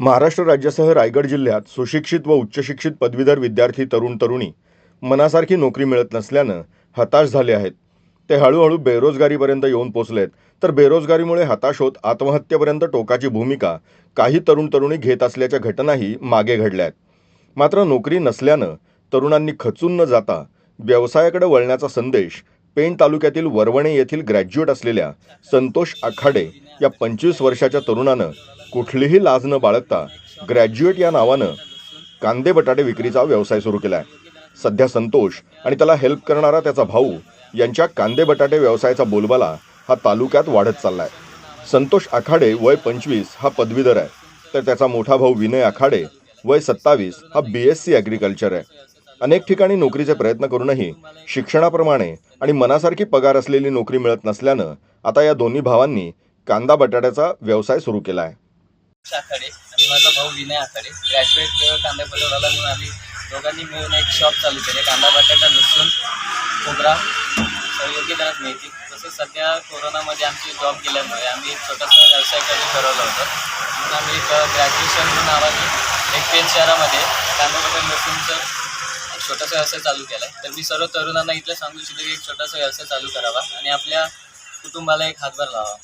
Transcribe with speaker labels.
Speaker 1: महाराष्ट्र राज्यासह रायगड जिल्ह्यात सुशिक्षित व उच्चशिक्षित पदवीधर विद्यार्थी तरुण तरुणी मनासारखी नोकरी मिळत नसल्यानं हताश झाले आहेत. ते हळूहळू बेरोजगारीपर्यंत येऊन पोचलेत. तर बेरोजगारीमुळे हताश होत आत्महत्येपर्यंत टोकाची भूमिका काही तरुण तरुणी घेत असल्याच्या घटनाही मागे घडल्या आहेत मात्र नोकरी नसल्यानं तरुणांनी खचून न जाता व्यवसायाकडे वळण्याचा संदेश पेण तालुक्यातील वरवणे येथील ग्रॅज्युएट असलेल्या संतोष आखाडे या पंचवीस वर्षाच्या तरुणानं कुठलीही लाज न बाळगता ग्रॅज्युएट या नावानं कांदे बटाटे विक्रीचा व्यवसाय सुरू केला आहे सध्या संतोष आणि त्याला हेल्प करणारा त्याचा भाऊ यांच्या कांदे बटाटे व्यवसायाचा बोलबाला हा तालुक्यात वाढत चाललाय. संतोष आखाडे वय पंचवीस हा पदवीधर आहे. तर त्याचा मोठा भाऊ विनय आखाडे वय सत्तावीस हा बी एस सी ॲग्रिकल्चर आहे. अनेक ठिकाणी नोकरीचे प्रयत्न करूनही शिक्षणाप्रमाणे आणि मनासारखी पगार असलेली नोकरी मिळत नसल्यानं आता या दोन्ही भावांनी कांदा बटाट्याचा व्यवसाय सुरू केला आहे
Speaker 2: आखाडे आणि माझा भाऊ विनय आखाडे. ग्रॅज्युएट कांदा पटवला म्हणून आम्ही दोघांनी मिळून एक शॉप चालू केले. कांदा बटाटा लसूण खोबरा. योग्य दरात मिळतील. तसेच सध्या कोरोनामध्ये आमची जॉब गेल्यामुळे आम्ही एक छोटासा व्यवसाय करून ठरवलं होतं. म्हणून आम्ही एक ग्रॅज्युएशन नावाने एक पेन शहरामध्ये कांदा बटाटा लसूणचं छोटासा व्यवसाय चालू केला आहे तर मी सर्व तरुणांना इथलं सांगू इच्छितो की एक छोटासा व्यवसाय चालू करावा आणि आपल्या कुटुंबाला एक हातभार लावा